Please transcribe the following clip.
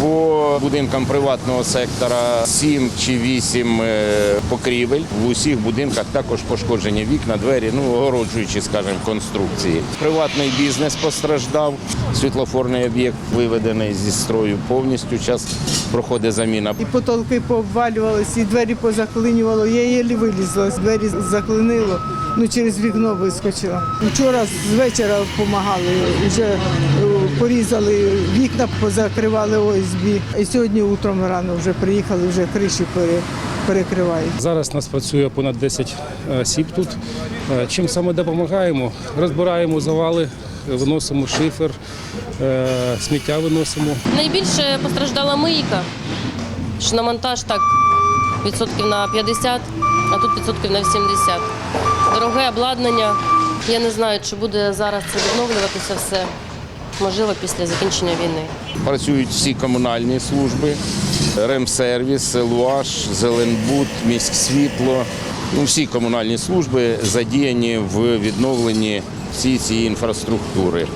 По будинкам приватного сектора 7 чи 8 покрівель. В усіх будинках також пошкоджені вікна, двері, ну огороджуючі, скажімо, конструкції. Приватний бізнес постраждав. Світлофорний об'єкт виведений зі строю повністю. Час проходить заміна. І потолки пообвалювалися, і двері позаклинювало. Я єлі вилізла, двері заклинило, ну через вікно вискочила. Вчора з вечора допомагали, вже е, порізали вікна, позакривали ОСБ. І сьогодні утром рано вже приїхали, вже криші перекривають. Зараз нас працює понад 10 осіб тут. Е, Чим саме допомагаємо? Розбираємо завали, виносимо шифер, е, сміття виносимо. Найбільше постраждала мийка. Що на монтаж так відсотків на 50, а тут відсотків на 70. Дороге обладнання. Я не знаю, чи буде зараз це відновлюватися все. Можливо, після закінчення війни. Працюють всі комунальні служби, ремсервіс, ЛУАЖ, Зеленбуд, міськсвітло. Ну, всі комунальні служби задіяні в відновленні всієї цієї інфраструктури.